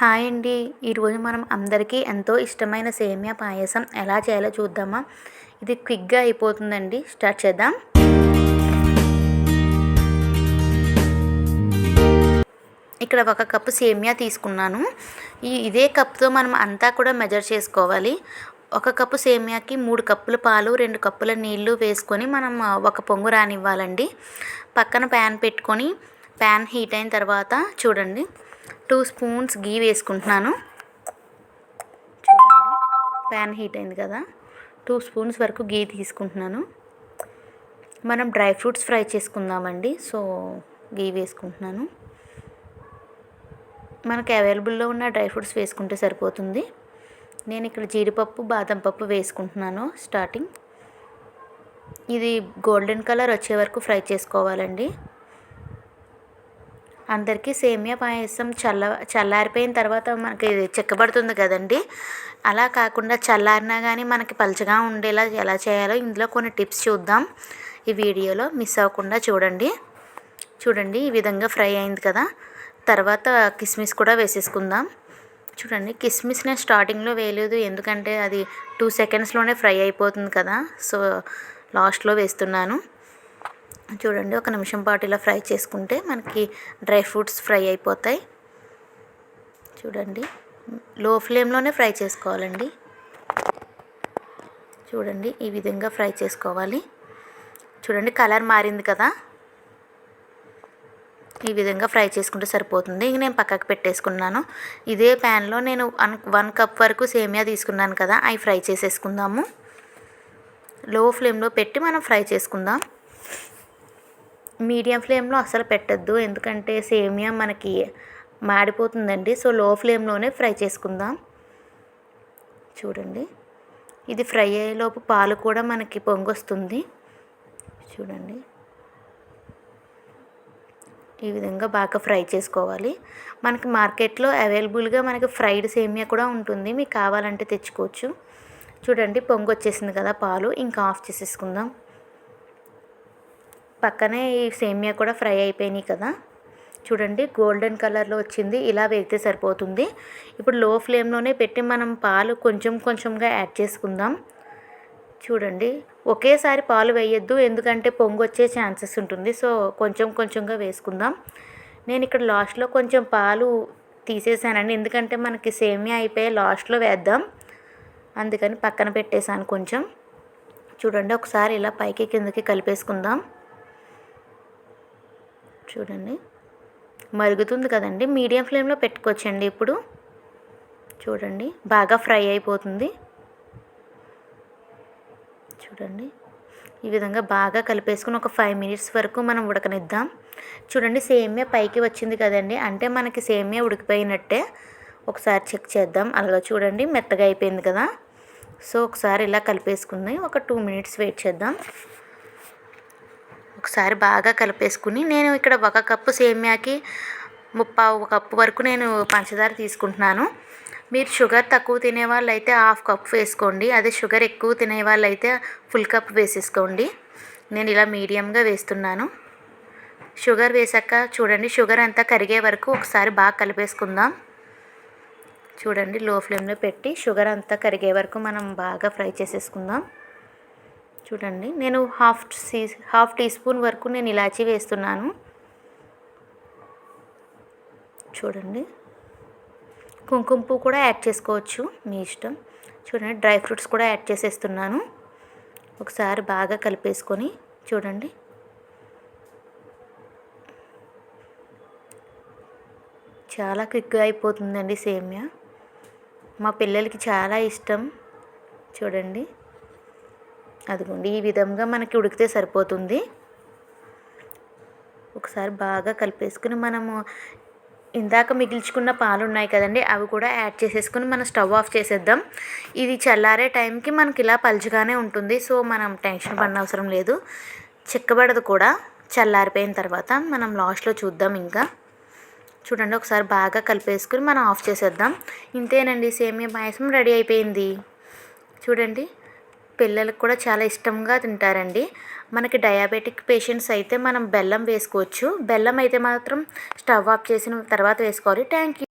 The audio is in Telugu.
హాయ్ అండి. ఈరోజు మనం అందరికీ ఎంతో ఇష్టమైన సేమియా పాయసం ఎలా చేయాలో చూద్దామా? ఇది క్విక్గా అయిపోతుందండి. స్టార్ట్ చేద్దాం. ఇక్కడ ఒక కప్పు సేమియా తీసుకున్నాను. ఈ ఇదే కప్తో మనం అంతా కూడా మెజర్ చేసుకోవాలి. ఒక కప్పు సేమియాకి మూడు కప్పుల పాలు రెండు కప్పుల నీళ్ళు వేసుకొని మనం ఒక పొంగు రానివ్వాలండి. పక్కన ప్యాన్ పెట్టుకొని ప్యాన్ హీట్ అయిన తర్వాత చూడండి. టూ స్పూన్స్ గీ వేసుకుంటున్నాను. చూడండి ప్యాన్ హీట్ అయింది కదా. టూ స్పూన్స్ వరకు గీ తీసుకుంటున్నాను. మనం డ్రై ఫ్రూట్స్ ఫ్రై చేసుకుందామండి సో గీ వేసుకుంటున్నాను. మనకి అవైలబుల్లో ఉన్న డ్రై ఫ్రూట్స్ వేసుకుంటే సరిపోతుంది. నేను ఇక్కడ జీడిపప్పు బాదం పప్పు వేసుకుంటున్నాను స్టార్టింగ్. ఇది గోల్డెన్ కలర్ వచ్చే వరకు ఫ్రై చేసుకోవాలండి. అందరికీ సేమియా పాయసం చల్ల చల్లారిపోయిన తర్వాత మనకి చిక్కబడుతుంది కదండి. అలా కాకుండా చల్లారినా కానీ మనకి పలచగా ఉండేలా ఎలా చేయాలో ఇందులో కొన్ని టిప్స్ చూద్దాం. ఈ వీడియోలో మిస్ అవ్వకుండా చూడండి. చూడండి ఈ విధంగా ఫ్రై అయింది కదా. తర్వాత కిస్మిస్ కూడా వేసేసుకుందాం. చూడండి కిస్మిస్ నేను స్టార్టింగ్లో వేయలేదు. ఎందుకంటే అది టూ సెకండ్స్లోనే ఫ్రై అయిపోతుంది కదా. సో లాస్ట్లో వేస్తున్నాను. చూడండి ఒక నిమిషం పాటు ఇలా ఫ్రై చేసుకుంటే మనకి డ్రై ఫ్రూట్స్ ఫ్రై అయిపోతాయి. చూడండి లో ఫ్లేమ్లోనే ఫ్రై చేసుకోవాలండి. చూడండి ఈ విధంగా ఫ్రై చేసుకోవాలి. చూడండి కలర్ మారింది కదా. ఈ విధంగా ఫ్రై చేసుకుంటే సరిపోతుంది. ఇంక నేను పక్కకు పెట్టేసుకున్నాను. ఇదే ప్యాన్లో నేను వన్ వన్ కప్ వరకు సేమియా తీసుకున్నాను కదా. అవి ఫ్రై చేసేసుకుందాము. లో ఫ్లేమ్లో పెట్టి మనం ఫ్రై చేసుకుందాం. మీడియం ఫ్లేమ్లో అసలు పెట్టద్దు. ఎందుకంటే సేమియా మనకి మాడిపోతుందండి. సో లో ఫ్లేమ్లోనే ఫ్రై చేసుకుందాం. చూడండి. ఇది ఫ్రై అయ్యేలోపు పాలు కూడా మనకి పొంగొస్తుంది. చూడండి. ఈ విధంగా బాగా ఫ్రై చేసుకోవాలి. మనకి మార్కెట్లో అవైలబుల్గా మనకి ఫ్రైడ్ సేమియా కూడా ఉంటుంది. మీకు కావాలంటే తెచ్చుకోవచ్చు. చూడండి పొంగు వచ్చేసింది కదా పాలు. ఇంకా ఆఫ్ చేసేసుకుందాం. పక్కనే ఈ సేమియా కూడా ఫ్రై అయిపోయినాయి కదా. చూడండి గోల్డెన్ కలర్లో వచ్చింది. ఇలా వేగితే సరిపోతుంది. ఇప్పుడు లో ఫ్లేమ్లోనే పెట్టి మనం పాలు కొంచెం కొంచెంగా యాడ్ చేసుకుందాం. చూడండి ఒకేసారి పాలు వేయొద్దు. ఎందుకంటే పొంగు వచ్చే ఛాన్సెస్ ఉంటుంది. సో కొంచెం కొంచెంగా వేసుకుందాం. నేను ఇక్కడ లాస్ట్లో కొంచెం పాలు తీసేసానండి. ఎందుకంటే మనకి సేమియా అయిపోయి లాస్ట్లో వేద్దాం. అందుకని పక్కన పెట్టేశాను కొంచెం. చూడండి ఒకసారి ఇలా పైకి కిందకి కలిపేసుకుందాం. చూడండి. మరుగుతుంది కదండి. మీడియం ఫ్లేమ్లో పెట్టుకోవచ్చండి ఇప్పుడు. చూడండి. బాగా ఫ్రై అయిపోతుంది. చూడండి. ఈ విధంగా బాగా కలిపేసుకుని ఒక ఫైవ్ మినిట్స్ వరకు మనం ఉడకనిద్దాం. చూడండి సేమ్యా పైకి వచ్చింది కదండి. అంటే మనకి సేమ్యా ఉడికిపోయినట్టే ఒకసారి చెక్ చేద్దాం. అలాగా చూడండి మెత్తగా అయిపోయింది కదా. సో ఒకసారి ఇలా కలిపేసుకుంది. ఒక టూ మినిట్స్ వెయిట్ చేద్దాం. ఒకసారి బాగా కలిపేసుకుని నేను ఇక్కడ ఒక కప్పు సేమ్యాకి ముప్పావు కప్పు వరకు నేను పంచదార తీసుకుంటున్నాను. మీరు షుగర్ తక్కువ తినే వాళ్ళు అయితే హాఫ్ కప్ వేసుకోండి. అదే షుగర్ ఎక్కువ తినే వాళ్ళు అయితే ఫుల్ కప్ వేసేసుకోండి. నేను ఇలా మీడియంగా వేస్తున్నాను. షుగర్ వేసాక చూడండి షుగర్ అంతా కరిగే వరకు ఒకసారి బాగా కలిపేసుకుందాం. చూడండి లో ఫ్లేమ్లో పెట్టి షుగర్ అంతా కరిగే వరకు మనం బాగా ఫ్రై చేసేసుకుందాం. చూడండి నేను హాఫ్ సీ హాఫ్ టీ స్పూన్ వరకు నేను ఇలాచీ వేస్తున్నాను. చూడండి కుంకుమ పువ్వు కూడా యాడ్ చేసుకోవచ్చు మీ ఇష్టం. చూడండి డ్రై ఫ్రూట్స్ కూడా యాడ్ చేసేస్తున్నాను. ఒకసారి బాగా కలిపేసుకొని చూడండి. చాలా క్విక్గా అయిపోతుందండి సేమియా. మా పిల్లలకి చాలా ఇష్టం. చూడండి. అదిగోండి ఈ విధంగా మనకి ఉడికితే సరిపోతుంది. ఒకసారి బాగా కలిపేసుకుని మనము ఇందాక మిగిల్చుకున్న పాలు ఉన్నాయి కదండి అవి కూడా యాడ్ చేసేసుకుని మనం స్టవ్ ఆఫ్ చేసేద్దాం. ఇది చల్లారే టైంకి మనకి ఇలా పలుచగానే ఉంటుంది సో మనం టెన్షన్ పడిన అవసరం లేదు. చిక్కబడదు కూడా చల్లారిపోయిన తర్వాత మనం లాస్ట్లో చూద్దాం ఇంకా. చూడండి ఒకసారి బాగా కలిపేసుకుని మనం ఆఫ్ చేసేద్దాం. ఇంతేనండి సేమియా పాయసం రెడీ అయిపోయింది. చూడండి పిల్లలకు కూడా చాలా ఇష్టంగా తింటారండి. మనకి డయాబెటిక్ పేషెంట్స్ అయితే మనం బెల్లం వేసుకోవచ్చు. బెల్లం అయితే మాత్రం స్టవ్ ఆఫ్ చేసిన తర్వాత వేసుకోవాలి. Thank you